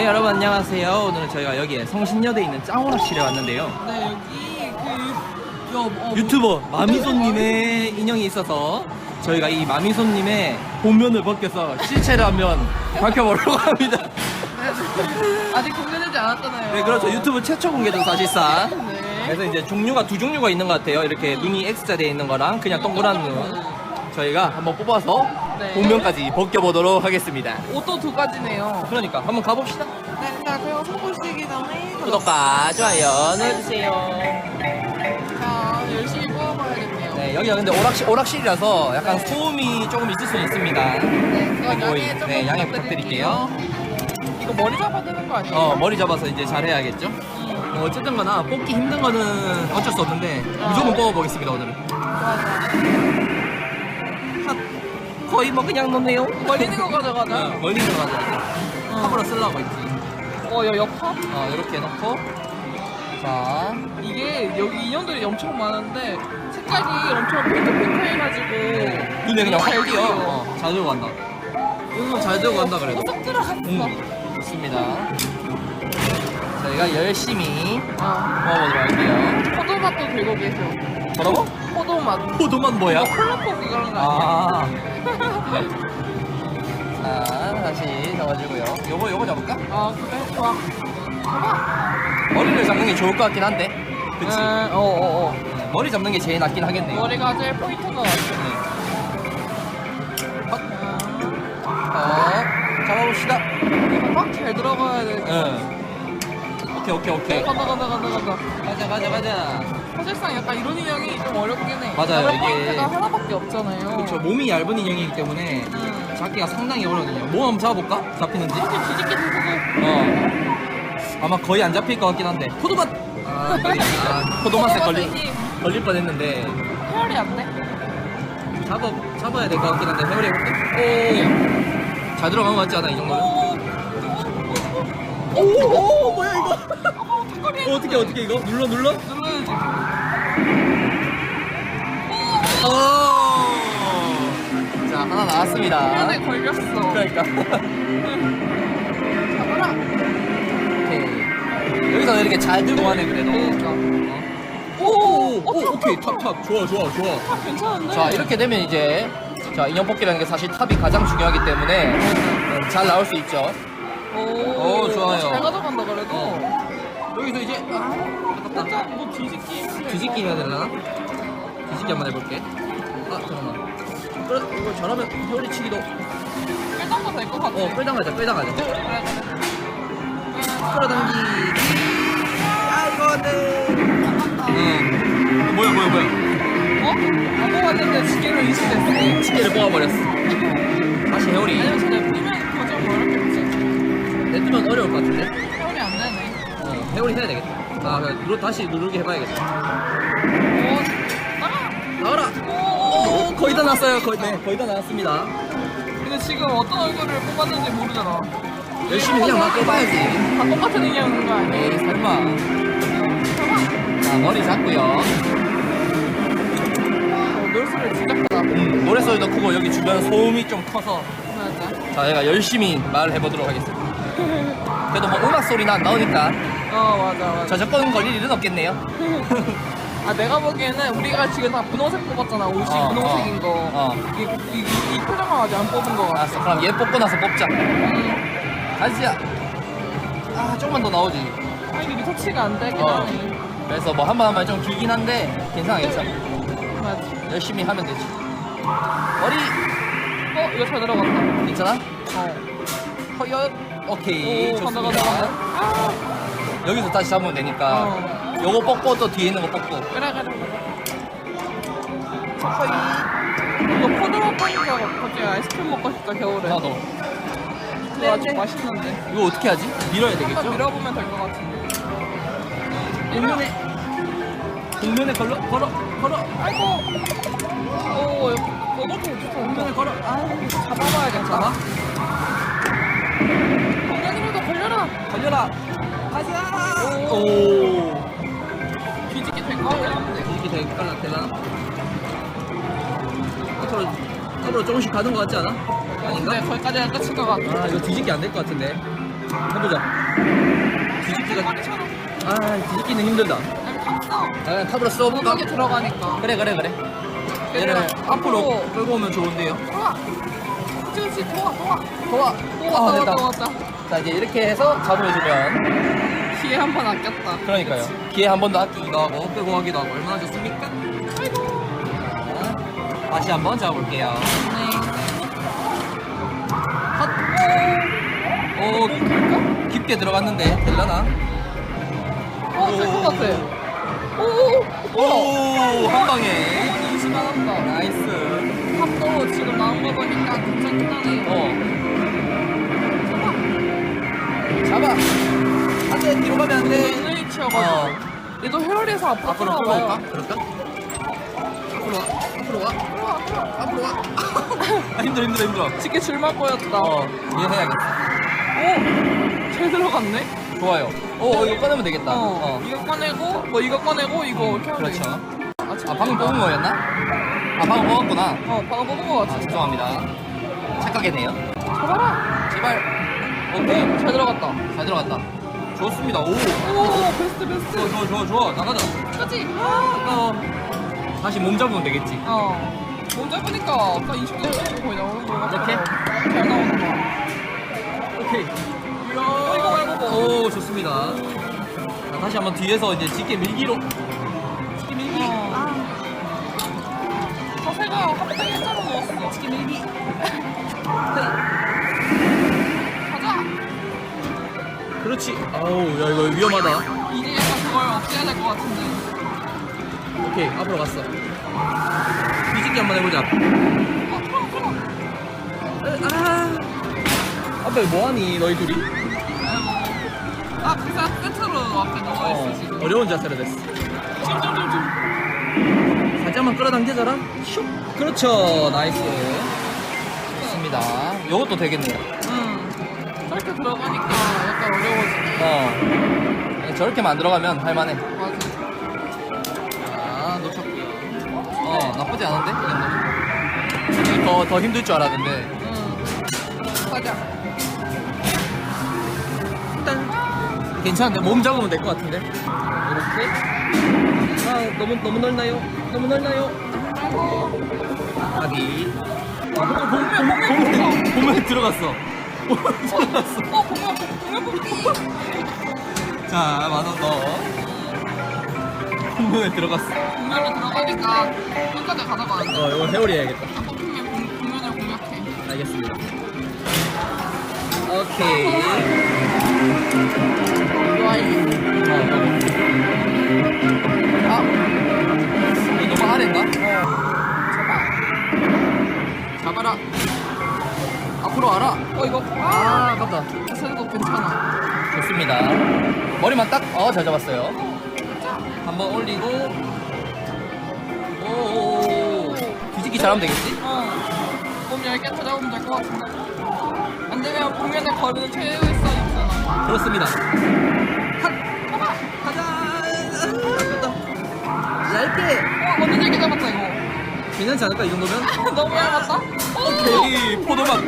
네 여러분 안녕하세요. 오늘은 저희가 여기에 성신여대에 있는 짱오락실에 왔는데요. 네 여기 그 여, 어, 유튜버 마미손님의 인형이 있어서 저희가 이 마미손님의 본면을 벗겨서 실체를 한번 밝혀보려고 합니다. 뭐, 아직 공개되지 않았잖아요. 네 그렇죠. 유튜브 최초 공개죠 사실상. 네. 그래서 이제 종류가 두 종류가 있는 것 같아요. 이렇게 눈이 X자 되어 있는 거랑 그냥 동그란 눈. 저희가 한번 뽑아서 네. 본면까지 벗겨보도록 하겠습니다. 옷도 두 가지네요. 그러니까 한번 가봅시다. 네, 자 그럼 손보시기 전에 구독과 좋아요 눌러주세요. 자 열심히 뽑아봐야겠네요. 네, 여기가 근데 오락실, 오락실이라서 약간 소음이 조금 있을 수 있습니다. 네, 뭐, 양해 좀 네, 양해 부탁드릴게요. 이거 머리 잡아야 되는 거 아니에요? 어, 머리 잡아서 이제 잘 해야겠죠? 뭐 어쨌든 거나 뽑기 힘든 거는 어쩔 수 없는데 무조건 뽑아보겠습니다, 오늘은. 좋아, 거의 뭐 그냥 넣네요. 좋아. 멀리 있는 거 가져가자. 어, 멀리 있는 거 가져가자. 컵으로 쓰려고 했지. 어, 여 옆합? 어, 이렇게 넣고. 자, 이게 여기 인형들이 엄청 많은데 색깔이 엄청 핑크핑크해가지고 눈에 그냥 잘확 띄어. 어, 잘 들고 간다. 이거 잘 들고 간다 그래도. 쏙 들어갔어. 음, 좋습니다. 저희가 열심히 아, 먹어보도록 할게요. 포도맛도 들고 계셔. 뭐라고? 포도맛. 포도맛 뭐야? 이거 콜라포 그런 거 아니야? 아. 자, 다시 잡아주고요. 요거, 요거 잡을까? 아, 그래? 좋아. 머리를 잡는 게 좋을 것 같긴 한데. 그치? 네, 어, 어, 어. 네, 머리 잡는 게 제일 낫긴 하겠네요. 머리가 제일 포인트인 것 같아. 네. 어, 잡아봅시다. 막잘 들어가야 돼. 응. 오케이, 오케이, 오케이. 간다, 간다, 간다, 간다. 가자, 가자, 가자. 사실상 약간 이런 인형이 좀 어렵긴 해. 맞아요, 이게- 포인트가 하나밖에 없잖아요. 그쵸, 몸이 얇은 인형이기 때문에 음. 잡기가 상당히 어려거든요. 뭐 한번 잡아볼까? 잡히는지? 이렇게 뒤집게 들고. 어. 아마 거의 안 잡힐 것 같긴 한데. 포도맛! 아, 아 포도맛에 걸릴 뻔 했는데. 헤어리 안 돼? 잡아, 잡아야 될 것 같긴 한데. 회오리 해볼까? 오! 잘 들어간 것 같지 않아, 이 정도면? 오! 오, 오, 뭐야, 이거? 어, 어, 어떻게, 어떻게, 이거? 눌러, 눌러? 눌러야지. 오! 자, 하나 나왔습니다. 화면에 걸렸어. 그러니까. 잡아라. 오케이. 여기서 이렇게 잘 들고 가네, 그래도. 오, 오, 오, 오케이. 탑, 탑. 좋아, 좋아, 좋아. 아, 괜찮은데? 자, 이렇게 되면 이제, 자, 인형 뽑기라는 게 사실 탑이 가장 중요하기 때문에 음, 잘 나올 수 있죠. 오, 오, 좋아요. 잘 가져간다 그래도. 어. 여기서 이제, 아, 살짝 뭐 뒤집기. 뒤집기 해야 되려나? 뒤집기 한번 해볼게. 아, 잠깐만. 그래, 이거 잘하면 회오리 치기도. 끌당도 될것 같아. 어, 끌당가자, 끌당가자. 끌어당기기. 아, 이거 안 돼. 응. 뭐야, 뭐야, 뭐야. 어? 안 뽑았는데 지게로 인식됐어. 치기를 뽑아버렸어. 다시 회오리. 아니면 뛰면 그거 좀 어렵겠지. 내 뜨면 어려울 것 같은데? 회원이 안 되네. 어, 회오리 해야 되겠다. 아, 누르, 다시 누르기 해봐야겠다. 오, 나가! 나와라! 오, 오, 거의 다 났어요. 거의, 네, 거의 다 나왔습니다. 근데 지금 어떤 얼굴을 뽑았는지 모르잖아. 열심히 그냥 막 뽑아야지. 다 똑같은 인형인 거 아니야? 에이, 설마. 자, 머리 잡고요. 어, 놀수를 진짜 크다. 음, 노래소리도 크고 여기 주변 소음이 좀 커서 맞아. 자, 제가 열심히 말을 해보도록 하겠습니다. 그래도 뭐 음악 소리는 안 나오니까 어, 맞아, 맞아. 저작권 걸릴 일은 없겠네요. 아, 내가 보기에는 우리가 지금 다 분홍색 뽑았잖아. 옷이 어, 분홍색인 어, 거. 어. 이, 이, 이, 이 표정만 아직 안 뽑은 거 같아. 알았어, 그럼 얘 뽑고 나서 뽑자. 음. 가지야. 아, 조금만 더 나오지. 아, 이게 리터치가 안 되긴 어. 하네. 그래서 뭐 한번 한번 좀 길긴 한데 괜찮아, 괜찮아. 맞아. 열심히 하면 되지. 머리 어, 이거 잘 들어갔다. 괜찮아? 어. 허연. 오케이, 좋습니다. 간다, 간다. 아, 여기서 다시 잡으면 되니까. 어. 요거 뽑고 또 뒤에 있는 거 뽑고. 그래, 그래, 그래. 이거 포도맛 파니까 갑자기 아이스크림 먹고 싶다, 겨울에. 나도. 그거 아주 맛있는데. 이거 어떻게 하지? 밀어야 한번 되겠죠? 밀어보면 될 것 같은데. 동면에 동면에 걸러 걸어 걸어 아이고. 오, 어떻게 좋다. 동면에 걸어 아유, 잡아봐야겠다. 공연이라도 걸려라. 걸려라 가자 오. 될것 같긴 한데. 이렇게 될까 되나 앞으로 앞으로 조금씩 가는 것 같지 않아? 아닌가? 네, 거기까지는 끝일 것 같아. 아 이거 뒤집기 안될것 같은데 해보자. 뒤집기가. 아 뒤집기는 힘들다. 아, 탑으로 써볼까? 여기 들어가니까. 그래 그래 그래. 얘를 앞으로. 끌고 오면 좋은데요. 그치, 그치, 좋아, 좋아. 좋아. 좋아, 아 좋아, 됐다. 좋아, 좋아. 자 이제 이렇게 해서 잡아주면 기회 한 번 아꼈다. 그러니까요. 기회 한 번 더 아끼기도 하고 끌고 가기도 하고 얼마나 좋습니까? 자, 다시 한번 잡아볼게요. 네. 오 깊게 들어갔는데 될라나? 어, 될것 같아. 오, 오, 오. 오 한 방에 인심 많았다. 나이스. 지금 나온 거 보니까 괜찮긴 하네. 어 잡아. 안 돼 뒤로 가면 안 돼. 눈이 어. 치여가지고. 얘도 헤어리에서 앞으로 앞으로 올까? 들어가요. 그럴까? 앞으로 와. 앞으로 와. 앞으로 와. 아, 힘들어 힘들어 힘들어. 쉽게 줄만 보였다. 어 이해해야겠다. 오! 잘 들어갔네? 좋아요. 오 이거 꺼내면 되겠다. 어. 어. 이거 꺼내고, 뭐 이거 꺼내고, 이거 이렇게 하면 그렇죠. 되겠다. 아, 아 방금 뽑은 거였나? 아 방금 뽑았구나. 어, 방금 뽑은 거 같아. 아 죄송합니다. 착각했네요. 잡아라! 제발. 오케이, 오케이. 잘 들어갔다. 잘 들어갔다. 좋습니다. 오. 오, 베스트, 베스트. 좋아 좋아 좋아 좋아 나가자. 그치? 어. 다시 몸 잡으면 되겠지. 어. 몸 잡으니까 아까 20대 거의 나오는 거 같아. 이렇게? 잘 나오는 거. 오케이. 어, 이거 말고 뭐. 오 좋습니다. 자, 다시 한번 뒤에서 이제 짙게 밀기로. 밀기. 가자. 그렇지. 아우 야 이거 위험하다. 이제 약간 그걸 없애야 될 것 같은데. 오케이 앞으로 갔어. 뒤집기 한번 해보자. 어, 그럼, 그럼. 아. 앞에 뭐하니 너희 둘이? 아, 그냥 끝으로 앞에 누워 있어, 어, 지금. 어려운 자세로 됐어. 살짝만 끌어당겨져라. 슉. 그렇죠. 나이스. 좋습니다. 요것도 되겠네요. 응. 저렇게 들어가니까 약간 어려워지네. 어. 저렇게만 안 들어가면 할만해. 맞아. 자, 놓쳤고요. 어, 나쁘지 않은데? 이? 더, 더 힘들 줄 알았는데. 응. 가자. 일단, 괜찮은데? 몸 잡으면 될 것 같은데? 이렇게. 아, 너무, 너무 넓나요? 너무 넓나요? 아기. 보면, 보면, 보면. 보면 들어갔어. 들어갔어. 어, 보면, 보면 뽑기. 자, 만원 넣어. 분명히 들어갔어. 공면에 들어가니까 끝까지 가져가는데. 어, 이거 회오리 해야겠다. 자꾸 보면 공- 공면을 공략해. 알겠습니다. 오케이. 어, 어, 잘 잡았어요. 한번 올리고. 오, 뒤집기 잘하면 되겠지? 어. 몸 얇게 찾아오면 될 것 같은데. 안 되면 공면에 거리를 채울 수 있잖아. 그렇습니다. 핫! 가자! 얇게! 어, 완전 얇게 잡았다, 이거. 괜찮지 않을까, 이 정도면? 너무 얇았다? 오케이! 포도맛!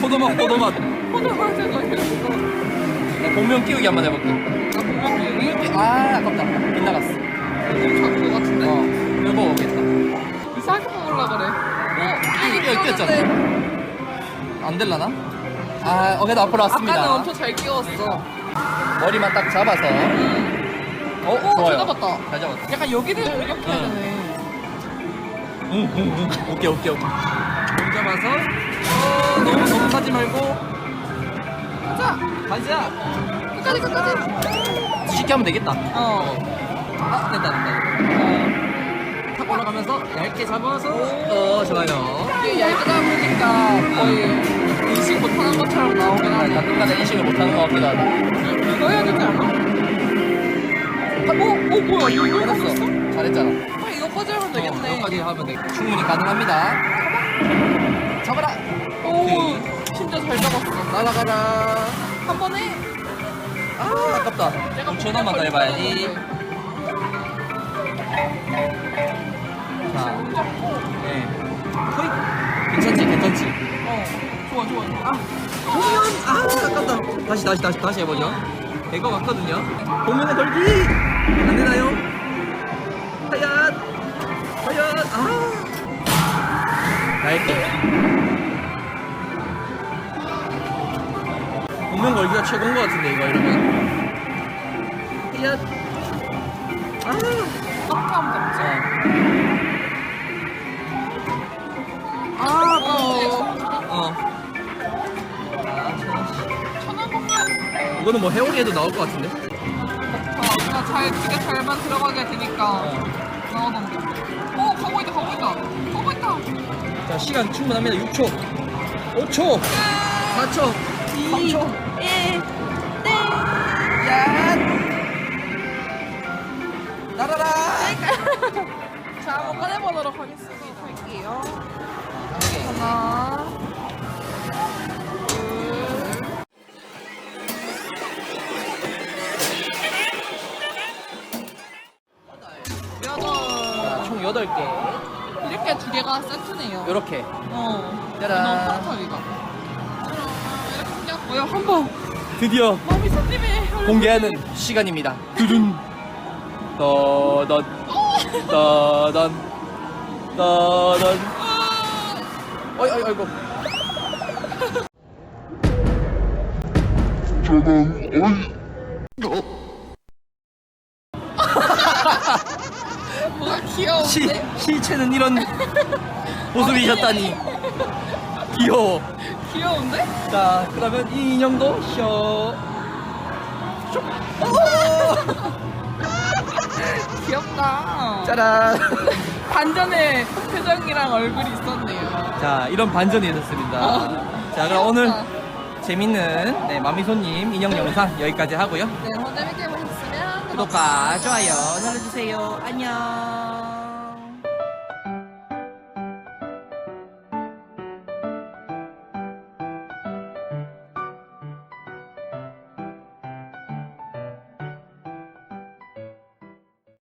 포도맛, 포도맛! 너 이랬어. 나 복면 끼우기 한번 해볼게. 끼 아, 아깝다. 빗나갔어. 작은 것 같은데? 어, 이거 오겠다. 이상하게 뽑으려 그래. 어, 끼- 끼- 끼웠잖아. 안 될라나? 아, 어, 그래도 앞으로 왔습니다. 아까는 엄청 잘 끼웠어. 머리만 딱 잡아서. 어, 오, 좋아요. 잘 잡았다. 잘 잡았다. 약간 여기를 이렇게 해야 응. 되네. 응, 응, 응. 오케이, 오케이, 오케이. 몸 잡아서. 어, 너무, 너무 가지 말고. 가자. 가자! 끝까지, 끝까지. 쉽게 하면 되겠다. 어. 아, 됐다, 됐다. 어. 탁 올라가면서 얇게 잡아서. 어, 좋아요. 이게 얇게 잡으니까 거의 인식 못하는 것처럼 나오긴 하네. 가끔가다 인식을 못하는 것 같기도 하다. 이거 해야 되지 않아? 아, 어? 어, 뭐야? 이거 이거 해놨어. 잘했잖아. 아, 이거까지 하면 되겠네. 어, 여기까지 하면 돼. 충분히 가능합니다. 잡아라. 오, 진짜 잘 잡았어. 날아가라. 한 번에. 아, 아깝다. 내가 5천 원만 더 해봐야지. 자, 네. 호이. 괜찮지, 괜찮지. 어, 좋아, 좋아. 아, 보면 아, 아깝다. 다시 다시 다시 다시 해보죠. 될것 같거든요. 보면은 걸기 안 되나요? 하얀 하얀 아 나이게 보면 걸기가 최고인 것 같은데 이거 이러면 하얀 아? 어. 아, 뭐지? 어. 아. 이거는 뭐 해오리 해도 나올 것 같은데? 자, 나 잘, 되게 잘만 들어가게 되니까 나오던데. 오, 가고 있다, 가고 있다. 가고 있다. 자, 시간 충분합니다. 6초, 5초, 4초, 3초. 1, 땡. 야! 날아라! 자, 한번 꺼내보도록 하겠습니다. 할게요. 하나, 둘, 여덟. 자, 총 8개. 이렇게 두 개가 세트네요. 요렇게. 어. 짜란. 너무 털털이가. 뭐야, 한 번. 드디어 손님의 얼굴. 공개하는 시간입니다. 두둔. 떠던, 떠던, 떠던. 아, 어이, 어이, 어이구. 뭐가 시, 귀여운데? 시체는 이런 모습이셨다니. 귀여워. 귀여운데? 자, 그러면 이 인형도 쇼. 쇼. 귀엽다. 짜란. 반전의 표정이랑 얼굴이 있었네요. 자, 이런 반전이 있었습니다. 어. 자, 그럼 오늘. 재밌는 네, 마미손님 인형 영상 여기까지 하고요. 네, 오늘 재밌게 보셨으면 구독과 좋아요 눌러주세요. 안녕.